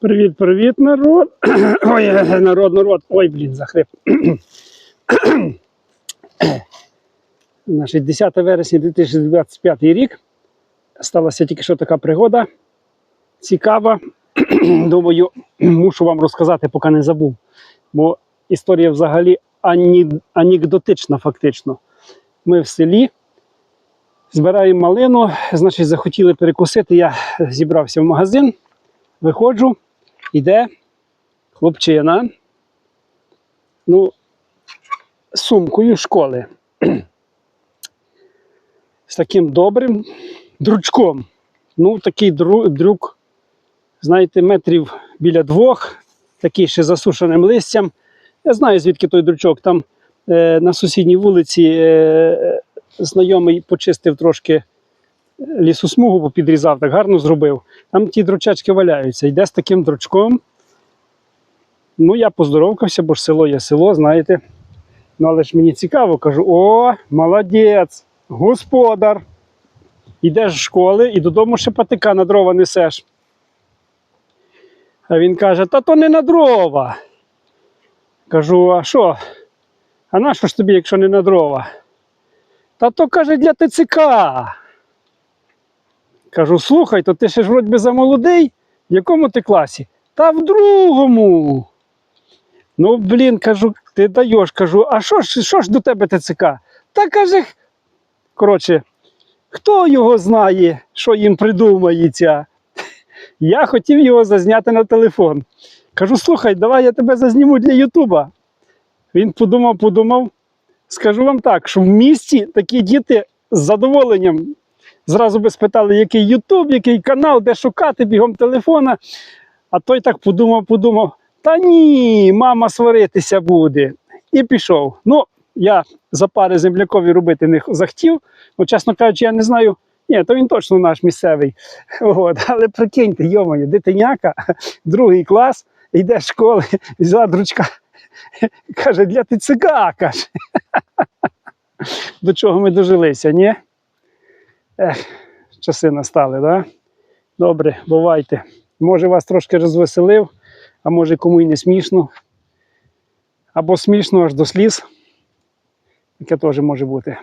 Привіт, привіт, народ. Ой, народ, народ. Ой, блін, захрип. Значить, 10 вересня 2025 рік. Сталася тільки що така пригода. Цікава. Думаю, мушу вам розказати, поки не забув. Бо історія взагалі анекдотична, фактично. Ми в селі збираємо малину, значить, захотіли перекусити. Я зібрався в магазин, виходжу. Іде хлопчина, ну, сумкою школи. З таким добрим дручком. Ну, такий дру, друк, знаєте, метрів біля двох, такий ще засушеним листям. Я знаю, звідки той дручок. Там е, на сусідній вулиці е, знайомий почистив трошки лісосмугу, попідрізав, так гарно зробив. Там ті дручачки валяються. Йде з таким дручком. Ну, я поздоровкався, бо ж село є село, знаєте. Ну, але ж мені цікаво, кажу: о, молодець, господар. Йдеш з школи і додому ще патика на дрова несеш. А він каже: Та то не на дрова. Кажу, а що? А на що ж тобі, якщо не на дрова? Та то каже для ТЦК. Кажу, слухай, то ти ще ж вроді замолодий. В якому ти класі? Та в другому. Ну, блін, кажу, ти даєш, кажу, а що ж, що ж до тебе ТЦК? Та каже, коротше, хто його знає, що їм придумається? Я хотів його зазняти на телефон. Кажу, слухай, давай я тебе зазніму для Ютуба. Він подумав, подумав. Скажу вам так, що в місті такі діти з задоволенням Зразу би спитали, який Ютуб, який канал, де шукати бігом телефона. А той так подумав, подумав: та ні, мама сваритися буде. І пішов. Ну, я за пари землякові робити не захотів. Бо, чесно кажучи, я не знаю. Ні, то він точно наш місцевий. От. Але прикиньте, йомою, дитиняка, другий клас, йде з школи, взяла дручка. Каже, для ТЦК, каже. До чого ми дожилися, ні? Ех, часи настали, да? Добре, бувайте. Може, вас трошки розвеселив, а може кому й не смішно. Або смішно аж до сліз. Таке теж може бути.